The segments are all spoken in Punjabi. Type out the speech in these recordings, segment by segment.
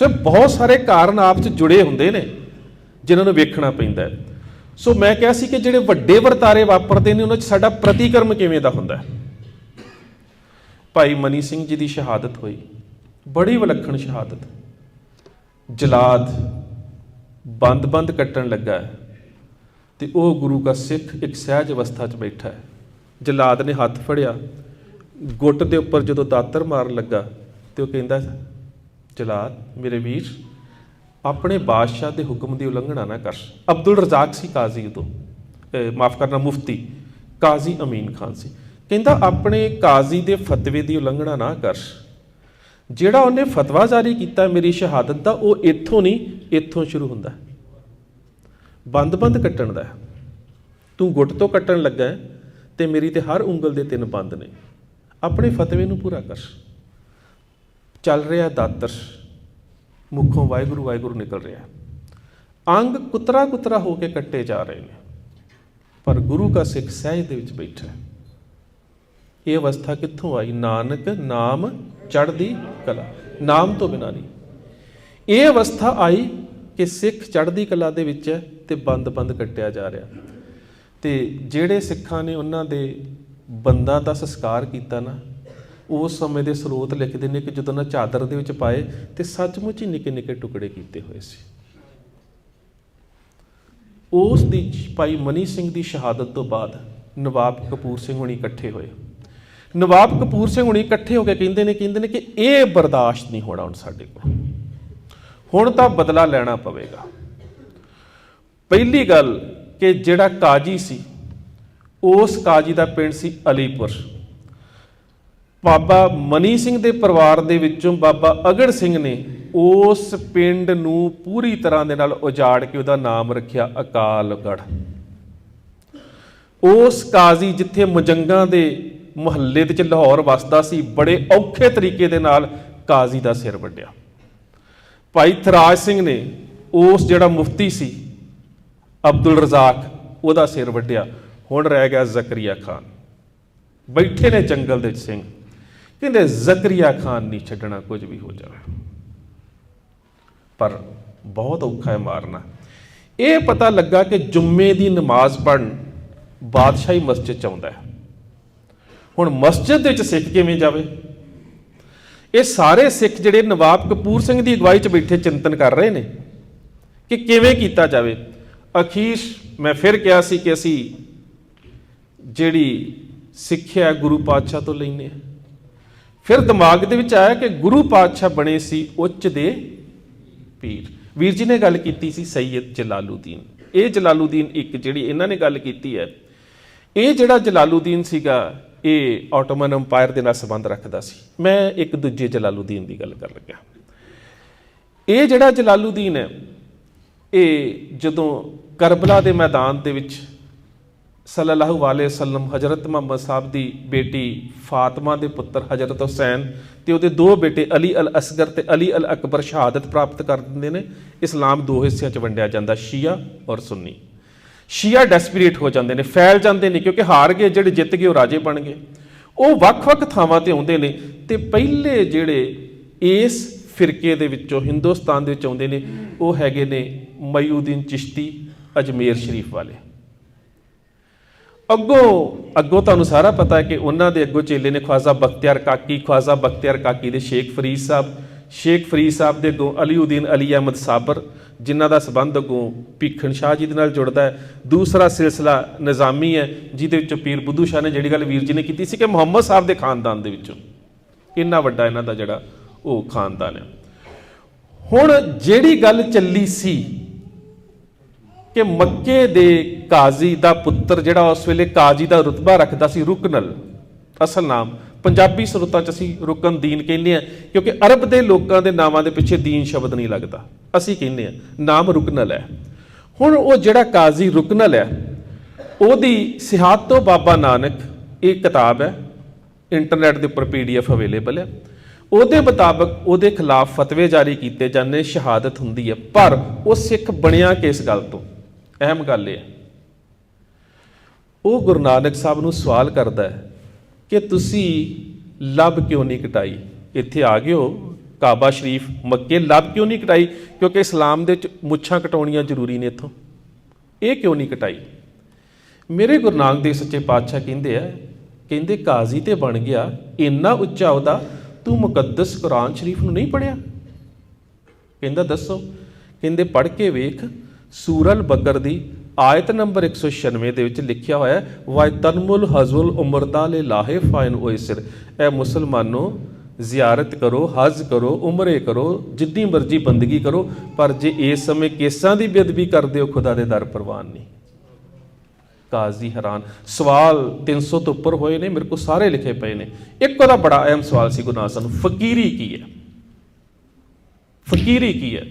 ਸੋ ਬਹੁਤ ਸਾਰੇ ਕਾਰਨ ਆਪ 'ਚ ਜੁੜੇ ਹੁੰਦੇ ਨੇ, ਜਿਨ੍ਹਾਂ ਨੂੰ ਵੇਖਣਾ ਪੈਂਦਾ ਹੈ। ਸੋ ਮੈਂ ਕਿਹਾ ਸੀ ਕਿ ਜਿਹੜੇ ਵੱਡੇ ਵਰਤਾਰੇ ਵਾਪਰਦੇ ਨੇ, ਉਹਨਾਂ 'ਚ ਸਾਡਾ ਪ੍ਰਤੀਕਰਮ ਕਿਵੇਂ ਦਾ ਹੁੰਦਾ ਹੈ? ਭਾਈ ਮਨੀ ਸਿੰਘ ਜੀ ਦੀ ਸ਼ਹਾਦਤ ਹੋਈ। ਬੜੀ ਵਿਲੱਖਣ ਸ਼ਹਾਦਤ। ਜਲਾਦ ਬੰਦ-ਬੰਦ ਕੱਟਣ ਲੱਗਾ ਹੈ ਤੇ ਉਹ ਗੁਰੂ ਦਾ ਸਿੱਖ ਇੱਕ ਸਹਿਜ ਅਵਸਥਾ 'ਚ ਬੈਠਾ ਹੈ। ਜਲਾਦ ਨੇ ਹੱਥ ਫੜਿਆ। ਗੁੱਟ ਦੇ ਉੱਪਰ ਜਦੋਂ ਦਾਤਰ ਮਾਰਨ ਲੱਗਾ ਤੇ ਉਹ ਕਹਿੰਦਾ ਜਲਾਦ, ਮੇਰੇ ਵੀਰ, ਆਪਣੇ ਬਾਦਸ਼ਾਹ ਦੇ ਹੁਕਮ ਦੀ ਉਲੰਘਣਾ ਨਾ ਕਰ। ਅਬਦੁਲ ਰਜ਼ਾਕ ਸੀ ਕਾਜ਼ੀ ਉਦੋਂ। ਮਾਫ ਕਰਨਾ, ਮੁਫਤੀ ਕਾਜ਼ੀ ਅਮੀਨ ਖਾਨ ਸੀ। ਕਹਿੰਦਾ, ਆਪਣੇ ਕਾਜ਼ੀ ਦੇ ਫਤਵੇ ਦੀ ਉਲੰਘਣਾ ਨਾ ਕਰ। ਜਿਹੜਾ ਉਹਨੇ ਫਤਵਾ ਜਾਰੀ ਕੀਤਾ ਮੇਰੀ ਸ਼ਹਾਦਤ ਦਾ, ਉਹ ਇੱਥੋਂ ਨਹੀਂ, ਇੱਥੋਂ ਸ਼ੁਰੂ ਹੁੰਦਾ। ਬੰਦ-ਬੰਦ ਕੱਟਣ ਦਾ। ਤੂੰ ਗੁੱਟ ਤੋਂ ਕੱਟਣ ਲੱਗਾ ਹੈ ਤੇ ਮੇਰੀ ਤੇ ਹਰ ਉਂਗਲ ਦੇ ਤਿੰਨ ਬੰਦ ਨੇ। ਆਪਣੇ ਫਤਵੇ ਨੂੰ ਪੂਰਾ ਕਰ। ਚੱਲ ਰਿਹਾ ਦਾਤਰ। ਮੁਖੋਂ ਵਾਹਿਗੁਰੂ ਵਾਹਿਗੁਰੂ ਨਿਕਲ ਰਿਹਾ। ਅੰਗ ਕੁਤਰਾ ਕੁਤਰਾ ਹੋ ਕੇ ਕੱਟੇ ਜਾ ਰਹੇ ਨੇ। ਪਰ ਗੁਰੂ ਦਾ ਸਿੱਖ ਸਹਿਜ ਦੇ ਵਿੱਚ ਬੈਠਾ ਹੈ। ਇਹ ਅਵਸਥਾ ਕਿੱਥੋਂ ਆਈ? ਨਾਨਕ ਨਾਮ ਚੜ੍ਹਦੀ ਕਲਾ। ਨਾਮ ਤੋਂ ਬਿਨਾਂ ਨਹੀਂ। ਇਹ ਅਵਸਥਾ ਆਈ ਕਿ ਸਿੱਖ ਚੜ੍ਹਦੀ ਕਲਾ ਦੇ ਵਿੱਚ ਹੈ ਤੇ ਬੰਦ-ਬੰਦ ਕੱਟਿਆ ਜਾ ਰਿਹਾ। ਤੇ ਜਿਹੜੇ ਸਿੱਖਾਂ ਨੇ ਉਹਨਾਂ ਦੇ ਬੰਦਾ ਦਾ ਸੰਸਕਾਰ ਕੀਤਾ ਨਾ ਉਸ ਸਮੇਂ ਦੇ ਸਰੋਤ ਲਿਖਦੇ ਨੇ ਕਿ ਜਦੋਂ ਨਾ ਚਾਦਰ ਦੇ ਵਿੱਚ ਪਾਏ ਤੇ ਸੱਚਮੁੱਚ ਹੀ ਨਿੱਕੇ-ਨਿੱਕੇ ਟੁਕੜੇ ਕੀਤੇ ਹੋਏ ਸੀ। ਉਸ ਦੀ ਭਾਈ ਮਨੀ ਸਿੰਘ ਦੀ ਸ਼ਹਾਦਤ ਤੋਂ ਬਾਅਦ ਨਵਾਬ ਕਪੂਰ ਸਿੰਘ ਹੁਣੀ ਇਕੱਠੇ ਹੋਏ। ਨਵਾਬ ਕਪੂਰ ਸਿੰਘ ਹੁਣੀ ਇਕੱਠੇ ਹੋ ਕੇ ਕਹਿੰਦੇ ਨੇ ਕਹਿੰਦੇ ਨੇ ਕਿ ਇਹ ਬਰਦਾਸ਼ਤ ਨਹੀਂ ਹੋਣਾ ਹੁਣ ਸਾਡੇ ਕੋਲ। ਹੁਣ ਤਾਂ ਬਦਲਾ ਲੈਣਾ ਪਵੇਗਾ। ਪਹਿਲੀ ਗੱਲ ਕਿ ਜਿਹੜਾ ਕਾਜੀ ਸੀ, ਉਸ ਕਾਜੀ ਦਾ ਪਿੰਡ ਸੀ ਅਲੀਪੁਰ। ਬਾਬਾ ਮਨੀ ਸਿੰਘ ਦੇ ਪਰਿਵਾਰ ਦੇ ਵਿੱਚੋਂ ਬਾਬਾ ਅਗੜ ਸਿੰਘ ਨੇ ਉਸ ਪਿੰਡ ਨੂੰ ਪੂਰੀ ਤਰ੍ਹਾਂ ਦੇ ਨਾਲ ਉਜਾੜ ਕੇ ਉਹਦਾ ਨਾਮ ਰੱਖਿਆ ਅਕਾਲਗੜ੍ਹ। ਉਸ ਕਾਜ਼ੀ ਜਿੱਥੇ ਮੁਜੰਗਾਂ ਦੇ ਮੁਹੱਲੇ ਦੇ ਚ ਲਾਹੌਰ ਵਸਦਾ ਸੀ, ਬੜੇ ਔਖੇ ਤਰੀਕੇ ਦੇ ਨਾਲ ਕਾਜ਼ੀ ਦਾ ਸਿਰ ਵੱਢਿਆ ਭਾਈ ਥਰਾਜ ਸਿੰਘ ਨੇ ਉਸ ਜਿਹੜਾ ਮੁਫਤੀ ਸੀ, ਅਬਦੁਲ ਰਜ਼ਾਕ, ਉਹਦਾ ਸਿਰ ਵੱਢਿਆ ਹੁਣ ਰਹਿ ਗਿਆ ਜ਼ਕਰੀਆ ਖਾਨ। ਬੈਠੇ ਨੇ ਜੰਗਲ ਦੇ ਵਿੱਚ ਸਿੰਘ। ਕਹਿੰਦੇ ਜ਼ਕਰੀਆ ਖਾਨ ਨਹੀਂ ਛੱਡਣਾ, ਕੁਝ ਵੀ ਹੋ ਜਾਵੇ। ਪਰ ਬਹੁਤ ਔਖਾ ਹੈ ਮਾਰਨਾ। ਇਹ ਪਤਾ ਲੱਗਾ ਕਿ ਜੁੰਮੇ ਦੀ ਨਮਾਜ਼ ਪੜਨ ਬਾਦਸ਼ਾਹੀ ਮਸਜਿਦ ਚ ਆਉਂਦਾ ਹੈ। ਹੁਣ ਮਸਜਿਦ ਦੇ ਵਿੱਚ ਸਿੱਖ ਕਿਵੇਂ ਜਾਵੇ? ਇਹ ਸਾਰੇ ਸਿੱਖ ਜਿਹੜੇ ਨਵਾਬ ਕਪੂਰ ਸਿੰਘ ਦੀ ਅਗਵਾਈ 'ਚ ਬੈਠੇ ਚਿੰਤਨ ਕਰ ਰਹੇ ਨੇ ਕਿ ਕਿਵੇਂ ਕੀਤਾ ਜਾਵੇ। ਅਖੀਰ ਮੈਂ ਫਿਰ ਕਿਹਾ ਸੀ ਕਿ ਅਸੀਂ ਜਿਹੜੀ ਸਿੱਖਿਆ ਗੁਰੂ ਪਾਤਸ਼ਾਹ ਤੋਂ ਲੈਨੇ ਆ ਫਿਰ ਦਿਮਾਗ ਦੇ ਵਿੱਚ ਆਇਆ ਕਿ ਗੁਰੂ ਪਾਤਸ਼ਾਹ ਬਣੇ ਸੀ ਉੱਚ ਦੇ ਪੀਰ। ਵੀਰ ਜੀ ਨੇ ਗੱਲ ਕੀਤੀ ਸੀ ਸੈਯਦ ਜਲਾਲੂਦੀਨ। ਇਹ ਜਲਾਲੂਦੀਨ ਇੱਕ ਜਿਹੜੀ ਇਹਨਾਂ ਨੇ ਗੱਲ ਕੀਤੀ ਹੈ, ਇਹ ਜਿਹੜਾ ਜਲਾਲੂਦੀਨ ਸੀਗਾ, ਇਹ ਆਟੋਮਨ ਅੰਪਾਇਰ ਦੇ ਨਾਲ ਸੰਬੰਧ ਰੱਖਦਾ ਸੀ। ਮੈਂ ਇੱਕ ਦੂਜੇ ਜਲਾਲੂਦੀਨ ਦੀ ਗੱਲ ਕਰਨ ਲੱਗਾ ਇਹ ਜਿਹੜਾ ਜਲਾਲੂਦੀਨ ਹੈ, ਇਹ ਜਦੋਂ ਕਰਬਲਾ ਦੇ ਮੈਦਾਨ ਦੇ ਵਿੱਚ ਸੱਲੱਲਾਹੁ ਅਲੈਹਿ ਵਸੱਲਮ, ਹਜ਼ਰਤ ਮੁਹੰਮਦ ਸਾਹਿਬ ਦੀ ਬੇਟੀ ਫਾਤਮਾ ਦੇ ਪੁੱਤਰ ਹਜ਼ਰਤ ਹੁਸੈਨ ਤੇ ਉਹਦੇ ਦੋ ਬੇਟੇ ਅਲੀ ਅਲ ਅਸਗਰ ਤੇ ਅਲੀ ਅਲ ਅਕਬਰ ਸ਼ਹਾਦਤ ਪ੍ਰਾਪਤ ਕਰ ਦਿੰਦੇ ਨੇ। ਇਸਲਾਮ ਦੋ ਹਿੱਸਿਆਂ 'ਚ ਵੰਡਿਆ ਜਾਂਦਾ, ਸ਼ੀਆ ਔਰ ਸੁੰਨੀ। ਸ਼ੀਆ ਡੈਸਪੀਰੇਟ ਹੋ ਜਾਂਦੇ ਨੇ, ਫੈਲ ਜਾਂਦੇ ਨੇ ਕਿਉਂਕਿ ਹਾਰ ਗਏ, ਜਿਹੜੇ ਜਿੱਤ ਗਏ ਉਹ ਰਾਜੇ ਬਣ ਗਏ। ਉਹ ਵੱਖ-ਵੱਖ ਥਾਵਾਂ ਤੇ ਆਉਂਦੇ ਨੇ ਤੇ ਪਹਿਲੇ ਜਿਹੜੇ ਇਸ ਫਿਰਕੇ ਦੇ ਵਿੱਚੋਂ ਹਿੰਦੁਸਤਾਨ ਦੇ ਵਿੱਚ ਆਉਂਦੇ ਨੇ, ਉਹ ਹੈਗੇ ਨੇ ਮਯੂਦੀਨ ਚਿਸ਼ਤੀ, ਅਜਮੇਰ ਸ਼ਰੀਫ ਵਾਲੇ। ਅੱਗੋਂ ਅੱਗੋਂ ਤੁਹਾਨੂੰ ਸਾਰਾ ਪਤਾ ਹੈ ਕਿ ਉਹਨਾਂ ਦੇ ਅੱਗੋਂ ਚੇਲੇ ਨੇ ਖਵਾਜਾ ਬਖਤਿਆਰ ਕਾਕੀ, ਖਵਾਜਾ ਬਖਤਿਆਰ ਕਾਕੀ ਦੇ ਸ਼ੇਖ ਫਰੀਦ ਸਾਹਿਬ, ਸ਼ੇਖ ਫਰੀਦ ਸਾਹਿਬ ਦੇ ਅੱਗੋਂ ਅਲੀਉਦੀਨ ਅਲੀ ਅਹਿਮਦ ਸਾਬਰ, ਜਿਨ੍ਹਾਂ ਦਾ ਸਬੰਧ ਅੱਗੋਂ ਭੀਖਣ ਸ਼ਾਹ ਜੀ ਦੇ ਨਾਲ ਜੁੜਦਾ ਹੈ। ਦੂਸਰਾ ਸਿਲਸਿਲਾ ਨਿਜ਼ਾਮੀ ਹੈ, ਜਿਹਦੇ ਵਿੱਚੋਂ ਪੀਰ ਬੁੱਧੂ ਸ਼ਾਹ ਨੇ ਜਿਹੜੀ ਗੱਲ ਵੀਰ ਜੀ ਨੇ ਕੀਤੀ ਸੀ ਕਿ ਮੁਹੰਮਦ ਸਾਹਿਬ ਦੇ ਖਾਨਦਾਨ ਦੇ ਵਿੱਚੋਂ। ਇੰਨਾ ਵੱਡਾ ਇਹਨਾਂ ਦਾ ਜਿਹੜਾ ਉਹ ਖਾਨਦਾਨ ਹੈ। ਹੁਣ ਜਿਹੜੀ ਗੱਲ ਚੱਲੀ ਸੀ ਕਿ ਮੱਕੇ ਦੇ ਕਾਜ਼ੀ ਦਾ ਪੁੱਤਰ ਜਿਹੜਾ ਉਸ ਵੇਲੇ ਕਾਜ਼ੀ ਦਾ ਰੁਤਬਾ ਰੱਖਦਾ ਸੀ ਰੁਕਨਲ ਅਸਲ ਨਾਮ, ਪੰਜਾਬੀ ਸਰੋਤਾਂ 'ਚ ਅਸੀਂ ਰੁਕਨ ਦੀਨ ਕਹਿੰਦੇ ਆ ਕਿਉਂਕਿ ਅਰਬ ਦੇ ਲੋਕਾਂ ਦੇ ਨਾਵਾਂ ਦੇ ਪਿੱਛੇ ਦੀਨ ਸ਼ਬਦ ਨਹੀਂ ਲੱਗਦਾ, ਅਸੀਂ ਕਹਿੰਦੇ ਆ ਨਾਮ ਰੁਕਨਲ ਹੈ। ਹੁਣ ਉਹ ਜਿਹੜਾ ਕਾਜ਼ੀ ਰੁਕਨਲ ਹੈ, ਉਹਦੀ ਸਿਹਾਤ ਤੋਂ ਬਾਬਾ ਨਾਨਕ ਇਹ ਕਿਤਾਬ ਹੈ, ਇੰਟਰਨੈਟ ਦੇ ਉੱਪਰ ਪੀਡੀਐਫ ਅਵੇਲੇਬਲ ਹੈ, ਉਹਦੇ ਮੁਤਾਬਕ ਉਹਦੇ ਖਿਲਾਫ ਫਤਵੇ ਜਾਰੀ ਕੀਤੇ ਜਾਂਦੇ, ਸ਼ਹਾਦਤ ਹੁੰਦੀ ਹੈ, ਪਰ ਉਹ ਸਿੱਖ ਬਣਿਆ ਕਿਸ ਗੱਲ ਤੋਂ? ਅਹਿਮ ਗੱਲ ਇਹ ਉਹ ਗੁਰੂ ਨਾਨਕ ਸਾਹਿਬ ਨੂੰ ਸਵਾਲ ਕਰਦਾ ਹੈ ਕਿ ਤੁਸੀਂ ਲੱਭ ਕਿਉਂ ਨਹੀਂ ਕਟਾਈ? ਇੱਥੇ ਆ ਗਏ ਹੋ ਕਾਬਾ ਸ਼ਰੀਫ ਮੱਕੇ ਲੱਭ ਕਿਉਂ ਨਹੀਂ ਕਟਾਈ? ਕਿਉਂਕਿ ਇਸਲਾਮ ਦੇ ਵਿੱਚ ਮੁੱਛਾਂ ਕਟਾਉਣੀਆਂ ਜ਼ਰੂਰੀ ਨੇ ਇੱਥੋਂ। ਇਹ ਕਿਉਂ ਨਹੀਂ ਕਟਾਈ? ਮੇਰੇ ਗੁਰੂ ਨਾਨਕ ਦੇਵ ਸੱਚੇ ਪਾਤਸ਼ਾਹ ਕਹਿੰਦੇ ਆ, ਕਹਿੰਦੇ ਕਾਜ਼ੀ ਤੇ ਬਣ ਗਿਆ, ਇੰਨਾ ਉੱਚਾ ਉਹਦਾ ਤੂੰ ਮੁਕੱਦਸ ਕੁਰਾਨ ਸ਼ਰੀਫ ਨੂੰ ਨਹੀਂ ਪੜਿਆ ਕਹਿੰਦਾ ਦੱਸੋ, ਕਹਿੰਦੇ ਪੜ੍ਹ ਕੇ ਵੇਖ ਸੂਰਲ ਬੱਕਰ ਦੀ ਆਇਤ ਨੰਬਰ 196 ਦੇ ਵਿੱਚ ਲਿਖਿਆ ਹੋਇਆ ਹੈ, ਵਾਇ ਤਨਮੁਲ ਹਜ਼ੁਲ ਉਮਰਦਾ ਲੈ ਲਾਹੇ ਫਾਇਨ ਓਇਸਰ ਇਹ ਮੁਸਲਮਾਨੋ, ਜ਼ਿਆਰਤ ਕਰੋ, ਹਜ ਕਰੋ, ਉਮਰੇ ਕਰੋ ਜਿੰਨੀ ਮਰਜ਼ੀ ਬੰਦਗੀ ਕਰੋ, ਪਰ ਜੇ ਇਸ ਸਮੇਂ ਕੇਸਾਂ ਦੀ ਬੇਅਦਬੀ ਕਰਦੇ ਹੋ, ਖੁਦਾ ਦੇ ਦਰ ਪ੍ਰਵਾਨ ਨਹੀਂ। ਕਾਜ਼ੀ ਹੈਰਾਨ। ਸਵਾਲ 300 ਤੋਂ ਉੱਪਰ ਹੋਏ ਨੇ, ਮੇਰੇ ਕੋਲ ਸਾਰੇ ਲਿਖੇ ਪਏ ਨੇ। ਇੱਕ ਉਹਦਾ ਬੜਾ ਅਹਿਮ ਸਵਾਲ ਸੀ ਗੁਰੂ ਨਾਨਕ ਨੂੰ, ਫਕੀਰੀ ਕੀ ਹੈ? ਫਕੀਰੀ ਕੀ ਹੈ?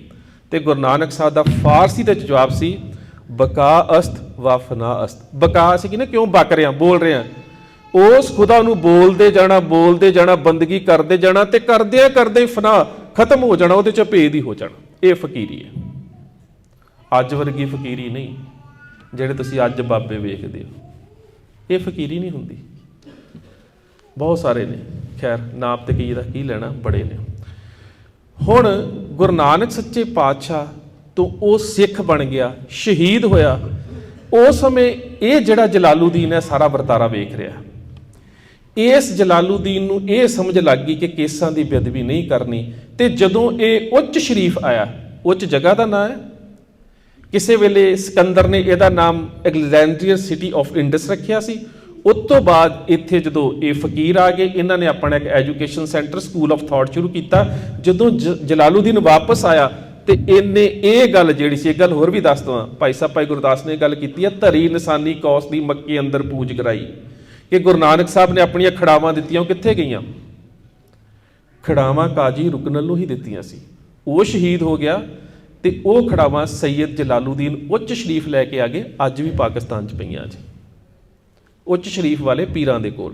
ਤੇ ਗੁਰੂ ਨਾਨਕ ਸਾਹਿਬ ਦਾ ਫਾਰਸੀ ਦੇ ਜਵਾਬ ਸੀ, ਬਕਾ ਅਸਤ ਵਾ ਫਨਾ ਅਸਤ। ਬਕਾ ਸੀ ਕਿ ਨਾ ਕਿਉਂ ਬਕ ਰਿਆਂ ਬੋਲ ਰਿਆਂ ਉਸ ਖੁਦਾ ਨੂੰ ਬੋਲਦੇ ਜਾਣਾ ਬੋਲਦੇ ਜਾਣਾ, ਬੰਦਗੀ ਕਰਦੇ ਜਾਣਾ ਤੇ ਕਰਦਿਆਂ ਕਰਦੇ ਫਨਾ ਖਤਮ ਹੋ ਜਾਣਾ, ਉਹਦੇ ਚ ਭੇਦ ਹੀ ਹੋ ਜਾਣਾ। ਇਹ ਫਕੀਰੀ ਹੈ। ਅੱਜ ਵਰਗੀ ਫਕੀਰੀ ਨਹੀਂ, ਜਿਹੜੇ ਤੁਸੀਂ ਅੱਜ ਬਾਬੇ ਵੇਖਦੇ ਹੋ। ਇਹ ਫਕੀਰੀ ਨਹੀਂ ਹੁੰਦੀ। ਬਹੁਤ ਸਾਰੇ ਨੇ। ਖੈਰ, ਨਾਪ ਤੇ ਕੀ ਦਾ ਕੀ ਲੈਣਾ? ਬੜੇ ਨੇ। ਹੁਣ ਗੁਰੂ ਨਾਨਕ ਸੱਚੇ ਪਾਤਸ਼ਾਹ ਤੋਂ ਉਹ ਸਿੱਖ ਬਣ ਗਿਆ, ਸ਼ਹੀਦ ਹੋਇਆ ਉਸ ਸਮੇਂ ਇਹ ਜਿਹੜਾ ਜਲਾਲੂਦੀਨ ਹੈ, ਸਾਰਾ ਵਰਤਾਰਾ ਵੇਖ ਰਿਹਾ। ਇਸ ਜਲਾਲੂਦੀਨ ਨੂੰ ਇਹ ਸਮਝ ਲੱਗ ਗਈ ਕਿ ਕੇਸਾਂ ਦੀ ਬੇਅਦਬੀ ਨਹੀਂ ਕਰਨੀ ਤੇ ਜਦੋਂ ਇਹ ਉੱਚ ਸ਼ਰੀਫ ਆਇਆ, ਉੱਚ ਜਗ੍ਹਾ ਦਾ ਨਾਮ ਹੈ। ਕਿਸੇ ਵੇਲੇ ਸਿਕੰਦਰ ਨੇ ਇਹਦਾ ਨਾਮ ਐਗਲੈਂਡਰੀਆ ਸਿਟੀ ਆਫ ਇੰਡਸ ਰੱਖਿਆ ਸੀ। ਉਸ ਤੋਂ ਬਾਅਦ ਇੱਥੇ ਜਦੋਂ ਇਹ ਫਕੀਰ ਆ ਗਏ, ਇਹਨਾਂ ਨੇ ਆਪਣਾ ਇੱਕ education centre school of thought ਸ਼ੁਰੂ ਕੀਤਾ। ਜਦੋਂ ਜ- ਜਲਾਲੂਦੀਨ ਵਾਪਸ ਆਇਆ, ਤੇ ਇਹਨੇ ਇਹ ਗੱਲ ਜਿਹੜੀ ਸੀ, ਇਹ ਗੱਲ ਹੋਰ ਵੀ ਦੱਸ ਦਵਾਂ। ਭਾਈ ਸਾਹਿਬ, ਭਾਈ ਗੁਰਦਾਸ ਨੇ ਗੱਲ ਕੀਤੀ ਹੈ ਧਰੀ ਨਿਸ਼ਾਨੀ ਕੌਸ ਦੀ ਮੱਕੇ ਅੰਦਰ ਪੂਜ ਕਰਾਈ। ਕਿ ਗੁਰੂ ਨਾਨਕ ਸਾਹਿਬ ਨੇ ਆਪਣੀਆਂ ਖੜਾਵਾਂ ਦਿੱਤੀਆਂ, ਉਹ ਕਿੱਥੇ ਗਈਆਂ? ਖੜਾਵਾਂ ਕਾਜੀ ਰੁਕਨਲ ਨੂੰ ਹੀ ਦਿੱਤੀਆਂ ਸੀ। ਉਹ ਸ਼ਹੀਦ ਹੋ ਗਿਆ ਤੇ ਉਹ ਖੜਾਵਾਂ ਸੈਯਦ ਜਲਾਲੂਦੀਨ ਉੱਚ ਸ਼ਰੀਫ ਲੈ ਕੇ ਆ ਗਏ, ਅੱਜ ਵੀ ਪਾਕਿਸਤਾਨ 'ਚ ਪਈਆਂ ਜੀ। ਉੱਚ ਸ਼ਰੀਫ ਵਾਲੇ ਪੀਰਾਂ ਦੇ ਕੋਲ।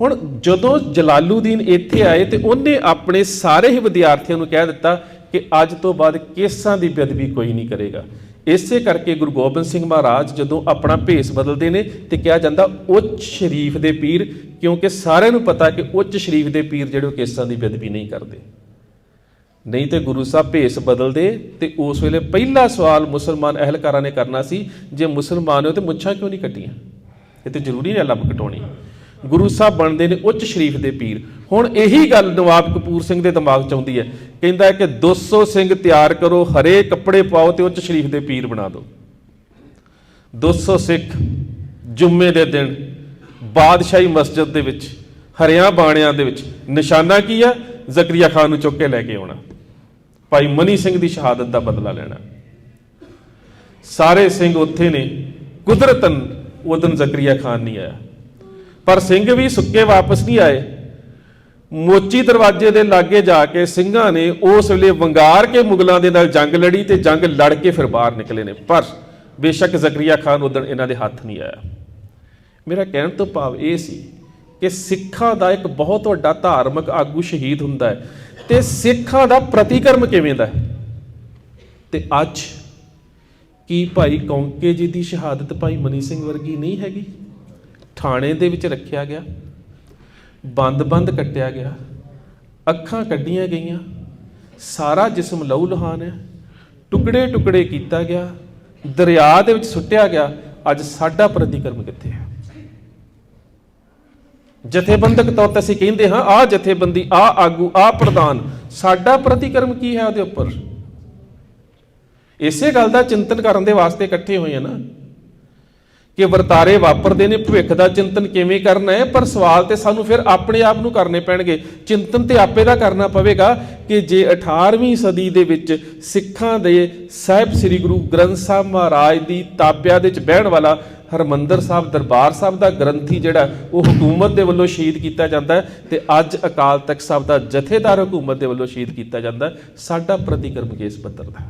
ਹੁਣ ਜਦੋਂ ਜਲਾਲੂਦੀਨ ਇੱਥੇ ਆਏ ਤੇ ਉਹਨੇ ਆਪਣੇ ਸਾਰੇ ਹੀ ਵਿਦਿਆਰਥੀਆਂ ਨੂੰ ਕਹਿ ਦਿੱਤਾ ਕਿ ਅੱਜ ਤੋਂ ਬਾਅਦ ਕੇਸਾਂ ਦੀ ਬੇਅਦਬੀ ਕੋਈ ਨਹੀਂ ਕਰੇਗਾ। ਇਸੇ ਕਰਕੇ ਗੁਰੂ ਗੋਬਿੰਦ ਸਿੰਘ ਮਹਾਰਾਜ ਜਦੋਂ ਆਪਣਾ ਭੇਸ ਬਦਲਦੇ ਨੇ ਤੇ ਕਿਹਾ ਜਾਂਦਾ ਉੱਚ ਸ਼ਰੀਫ ਦੇ ਪੀਰ, ਕਿਉਂਕਿ ਸਾਰਿਆਂ ਨੂੰ ਪਤਾ ਕਿ ਉੱਚ ਸ਼ਰੀਫ ਦੇ ਪੀਰ ਜਿਹੜੇ ਉਹ ਕੇਸਾਂ ਦੀ ਬੇਅਦਬੀ ਨਹੀਂ ਕਰਦੇ। ਨਹੀਂ ਤੇ ਗੁਰੂ ਸਾਹਿਬ ਭੇਸ ਬਦਲਦੇ ਤੇ ਉਸ ਵੇਲੇ ਪਹਿਲਾ ਸਵਾਲ ਮੁਸਲਮਾਨ ਅਹਿਲਕਾਰਾਂ ਨੇ ਕਰਨਾ ਸੀ, ਜੇ ਮੁਸਲਮਾਨ ਹੋ ਤੇ ਮੁੱਛਾਂ ਕਿਉਂ ਨਹੀਂ ਕੱਟੀਆਂ? ਇਹ ਤੇ ਜ਼ਰੂਰੀ ਨਹੀਂ ਲੱਭ ਕਟਾਉਣੀ। ਗੁਰੂ ਸਾਹਿਬ ਬਣਦੇ ਨੇ ਉੱਚ ਸ਼ਰੀਫ ਦੇ ਪੀਰ। ਹੁਣ ਇਹੀ ਗੱਲ ਨਵਾਬ ਕਪੂਰ ਸਿੰਘ ਦੇ ਦਿਮਾਗ 'ਚ ਆਉਂਦੀ ਹੈ। ਕਹਿੰਦਾ ਹੈ ਕਿ 200 ਸਿੰਘ ਤਿਆਰ ਕਰੋ ਹਰੇ ਕੱਪੜੇ ਪਾਓ ਤੇ ਉੱਚ ਸ਼ਰੀਫ ਦੇ ਪੀਰ ਬਣਾ ਦਿਓ। 200 ਸਿੱਖ ਜੁਮੇ ਦੇ ਦਿਨ, ਬਾਦਸ਼ਾਹੀ ਮਸਜਿਦ ਦੇ ਵਿੱਚ, ਹਰਿਆਂ ਬਾਣਿਆਂ ਦੇ ਵਿੱਚ, ਨਿਸ਼ਾਨਾ ਕੀ ਹੈ ਜ਼ਕਰੀਆ ਖਾਨ ਨੂੰ ਚੁੱਕ ਕੇ ਲੈ ਕੇ ਆਉਣਾ। ਭਾਈ ਮਨੀ ਸਿੰਘ ਦੀ ਸ਼ਹਾਦਤ ਦਾ ਬਦਲਾ ਲੈਣਾ। ਸਾਰੇ ਸਿੰਘ ਉੱਥੇ ਨੇ, ਕੁਦਰਤਨ ਉਦਨ ਜ਼ਕਰੀਆ ਖਾਨ ਨਹੀਂ ਆਇਆ। ਪਰ ਸਿੰਘ ਵੀ ਸੁੱਕੇ ਵਾਪਸ ਨਹੀਂ ਆਏ। ਮੋਚੀ ਦਰਵਾਜ਼ੇ ਦੇ ਲਾਗੇ ਜਾ ਕੇ ਸਿੰਘਾਂ ਨੇ ਉਸ ਵੇਲੇ ਵੰਗਾਰ ਕੇ ਮੁਗਲਾਂ ਦੇ ਨਾਲ ਜੰਗ ਲੜੀ ਤੇ ਜੰਗ ਲੜ ਕੇ ਫਿਰ ਬਾਹਰ ਨਿਕਲੇ ਨੇ। ਪਰ ਬੇਸ਼ੱਕ ਜ਼ਕਰੀਆ ਖਾਨ ਉਦਣ ਇਹਨਾਂ ਦੇ ਹੱਥ ਨਹੀਂ ਆਇਆ। ਮੇਰਾ ਕਹਿਣ ਤੋਂ ਭਾਵ ਇਹ ਸੀ ਕਿ ਸਿੱਖਾਂ ਦਾ ਇੱਕ ਬਹੁਤ ਵੱਡਾ ਧਾਰਮਿਕ ਆਗੂ ਸ਼ਹੀਦ ਹੁੰਦਾ ਹੈ ਤੇ ਸਿੱਖਾਂ ਦਾ ਪ੍ਰਤੀਕਰਮ ਕਿਵੇਂ ਦਾ ਹੈ? ਤੇ ਅੱਜ ਕੀ ਭਾਈ ਕੌਂਕੇ ਜੀ ਦੀ ਸ਼ਹਾਦਤ ਭਾਈ ਮਨੀ ਸਿੰਘ ਵਰਗੀ ਨਹੀਂ ਹੈਗੀ? ਥਾਣੇ ਦੇ ਵਿੱਚ ਰੱਖਿਆ ਗਿਆ। ਬੰਦ-ਬੰਦ ਕੱਟਿਆ ਗਿਆ। ਅੱਖਾਂ ਕੱਢੀਆਂ ਗਈਆਂ। ਸਾਰਾ ਜਿਸਮ ਲਹੂ ਲੁਹਾਨ ਹੈ। ਟੁਕੜੇ ਟੁਕੜੇ ਕੀਤਾ ਗਿਆ। ਦਰਿਆ ਦੇ ਵਿੱਚ ਸੁੱਟਿਆ ਗਿਆ। ਅੱਜ ਸਾਡਾ ਪ੍ਰਤੀਕਰਮ ਕਿੱਥੇ ਹੈ? ਜਥੇਬੰਦਕ ਤੌਰ ਤੇ ਅਸੀਂ ਕਹਿੰਦੇ ਹਾਂ, ਆਹ ਜਥੇਬੰਦੀ, ਆਹ ਆਗੂ, ਆਹ ਪ੍ਰਧਾਨ, ਸਾਡਾ ਪ੍ਰਤੀਕਰਮ ਕੀ ਹੈ ਉਹਦੇ ਉੱਪਰ? ਇਸੇ ਗੱਲ ਦਾ ਚਿੰਤਨ ਕਰਨ ਦੇ ਵਾਸਤੇ ਇਕੱਠੇ ਹੋਏ ਆ ਨਾ ਕਿ ਵਰਤਾਰੇ ਵਾਪਰਦੇ ਨੇ, ਭਵਿੱਖ ਦਾ ਚਿੰਤਨ ਕਿਵੇਂ ਕਰਨਾ ਹੈ, ਪਰ ਸਵਾਲ ਤੇ ਸਾਨੂੰ ਫਿਰ ਆਪਣੇ ਆਪ ਨੂੰ ਕਰਨੇ ਪੈਣਗੇ। ਚਿੰਤਨ ਤੇ ਆਪੇ ਦਾ ਕਰਨਾ ਪਵੇਗਾ ਕਿ ਜੇ 18ਵੀਂ ਸਦੀ ਦੇ ਵਿੱਚ ਸਿੱਖਾਂ ਦੇ ਸਾਹਿਬ ਸ੍ਰੀ ਗੁਰੂ ਗ੍ਰੰਥ ਸਾਹਿਬ ਮਹਾਰਾਜ ਦੀ ਤਾਬਿਆ ਦੇ ਵਿੱਚ ਬਹਿਣ ਵਾਲਾ ਹਰਮੰਦਰ ਸਾਹਿਬ, ਦਰਬਾਰ ਸਾਹਿਬ ਦਾ ਗ੍ਰੰਥੀ ਜਿਹੜਾ, ਉਹ ਹਕੂਮਤ ਦੇ ਵੱਲੋਂ ਸ਼ਹੀਦ ਕੀਤਾ ਜਾਂਦਾ ਹੈ ਤੇ ਅੱਜ ਅਕਾਲ ਤਖਤ ਸਾਹਿਬ ਦਾ ਜਥੇਦਾਰ ਹਕੂਮਤ ਦੇ ਵੱਲੋਂ ਸ਼ਹੀਦ ਕੀਤਾ ਜਾਂਦਾ ਸਾਡਾ ਪ੍ਰਤੀਕਰਮ ਕੇਸ ਪੱਤਰ ਦਾ।